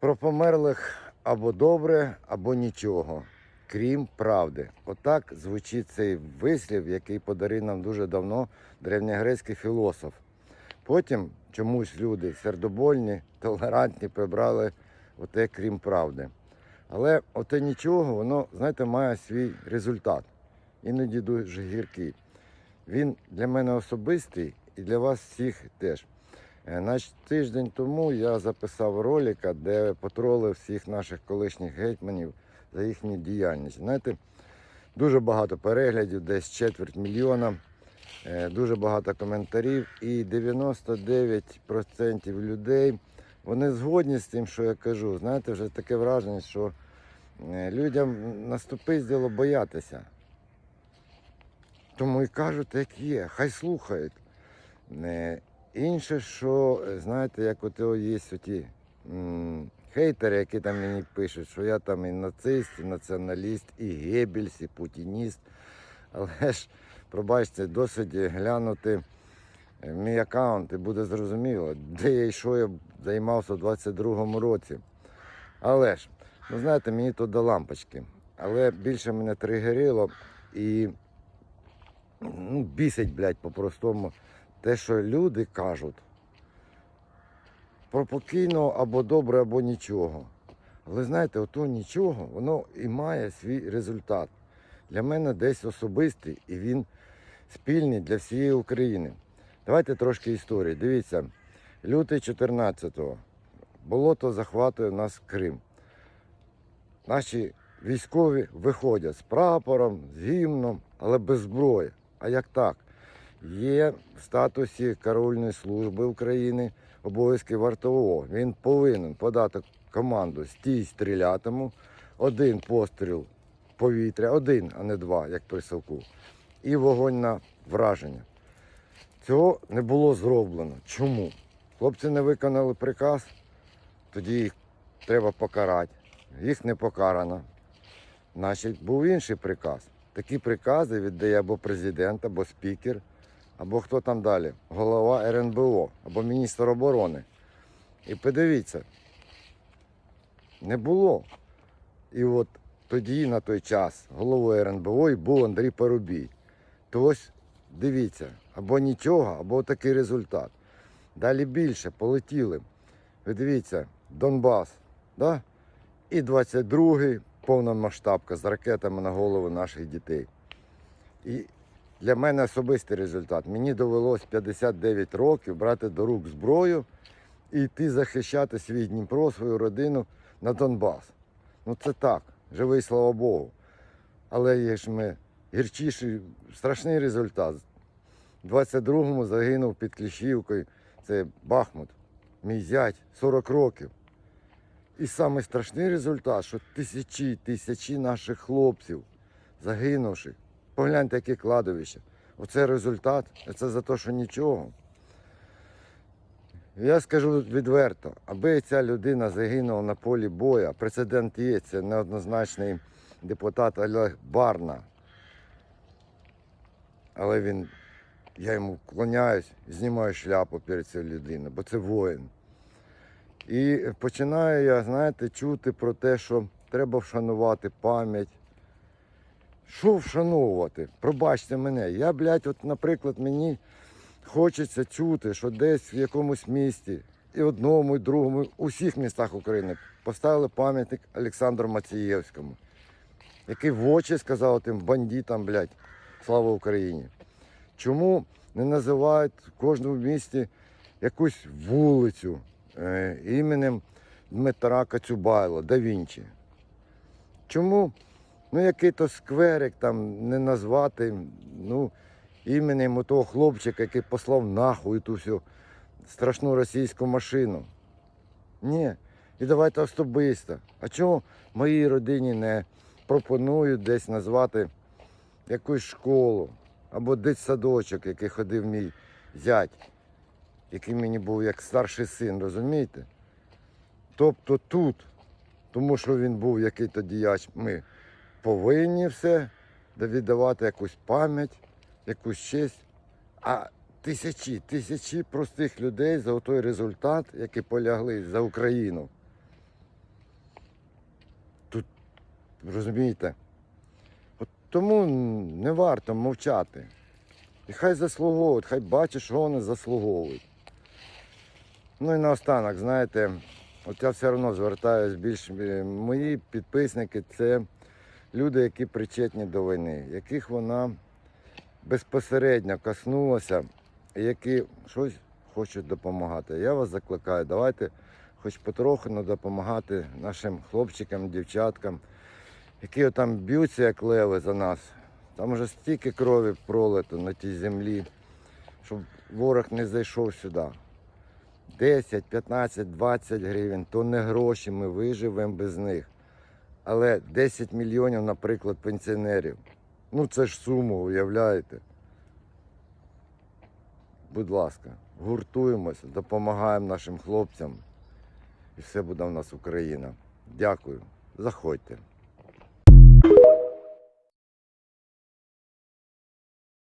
Про померлих або добре, або нічого, крім правди. Отак звучить цей вислів, який подарив нам дуже давно древньогрецький філософ. Потім чомусь люди сердобольні, толерантні прибрали оте крім правди. Але оте нічого, воно, знаєте, має свій результат. Іноді дуже гіркий. Він для мене особистий і для вас всіх теж. Е, Значить, тиждень тому я записав ролика, де потролив всіх наших колишніх гетьманів за їхню діяльність. Знаєте, дуже багато переглядів, десь четверть мільйона, е, дуже багато коментарів, і 99% людей вони згодні з тим, що я кажу. Знаєте, вже таке враження, що е, людям наступить боятися. Тому і кажуть, як є, хай слухають. Інше, що, е, знаєте, як от є оті хейтери, які там мені пишуть, що я там і нацист, і націоналіст, і гебельс, і путініст. Але ж, пробачте, досить глянути е, мій аккаунт і буде зрозуміло, де я і що я займався у 22-му році. Але ж, ну знаєте, мені то до лампочки. Але більше мене тригерило і ну, бісить, блядь, по-простому те, що люди кажуть про покійного або добре, або нічого. Але знаєте, ото нічого, воно і має свій результат. Для мене десь особистий і він спільний для всієї України. Давайте трошки історії. Дивіться, лютий 14-го. Болото захватує нас Крим. Наші військові виходять з прапором, з гімном, але без зброї. А як так? Є в статусі караульної служби України обов'язки вартового. Він повинен подати команду стій стрілятиму, один постріл повітря, один, а не два, як при совку, і вогонь на враження. Цього не було зроблено. Чому? Хлопці не виконали приказ, тоді їх треба покарати. Їх не покарано. Значить, був інший приказ. Такі прикази віддає або президент, або спікер, або хто там далі, голова РНБО, або міністр оборони. І подивіться, не було. І от тоді, на той час, головою РНБО і був Андрій Парубій. То ось дивіться, або нічого, або такий результат. Далі більше полетіли. Ви дивіться, Донбас, да? і 22-й повномасштабка з ракетами на голову наших дітей. І для мене особистий результат. Мені довелось 59 років брати до рук зброю і йти захищати свій Дніпро, свою родину на Донбас. Ну це так, живий, слава Богу. Але є ж ми гірчіший, страшний результат. У 22-му загинув під Кліщівкою. Це Бахмут, мій зять, 40 років. І самий страшний результат, що тисячі, тисячі наших хлопців, загинувших. Погляньте, яке кладовище. Оце результат, це за те, що нічого. Я скажу відверто, аби ця людина загинула на полі бою, прецедент є, це неоднозначний депутат Олег Барна. Але він, я йому вклоняюсь, знімаю шляпу перед цією людиною, бо це воїн. І починаю я, знаєте, чути про те, що треба вшанувати пам'ять. Що вшановувати? Пробачте мене. Я, блядь, от, наприклад, мені хочеться чути, що десь в якомусь місті, і одному, і другому, у всіх містах України поставили пам'ятник Олександру Мацієвському, який в очі сказав тим бандитам, блядь, слава Україні. Чому не називають в кожному місті якусь вулицю е, іменем Дмитра Кацюбайла, да Вінчі? Чому ну, який-то скверик там не назвати ну, іменем того хлопчика, який послав нахуй ту всю страшну російську машину? Ні. І давайте особисто. А чому моїй родині не пропонують десь назвати якусь школу або дитсадочок, який ходив мій зять, який мені був як старший син, розумієте? Тобто тут, тому що він був який-то діяч, ми повинні все віддавати якусь пам'ять, якусь честь. А тисячі, тисячі простих людей за той результат, які полягли за Україну. Розумієте? От тому не варто мовчати. І хай заслуговують, хай бачать, що вони заслуговують. Ну і наостанок, знаєте, от я все одно звертаюсь більш. е, Мої підписники це люди, які причетні до війни, яких вона безпосередньо коснулася, і які щось хочуть допомагати. Я вас закликаю, давайте хоч потроху допомагати нашим хлопчикам, дівчаткам, які там б'ються, як леви за нас. Там вже стільки крові пролито на тій землі, щоб ворог не зайшов сюди. 10, 15, 20 гривень то не гроші, ми виживемо без них. Але 10 мільйонів, наприклад, пенсіонерів. Ну це ж сума, уявляєте? Будь ласка, гуртуємося, допомагаємо нашим хлопцям. І все буде в нас Україна. Дякую. Заходьте.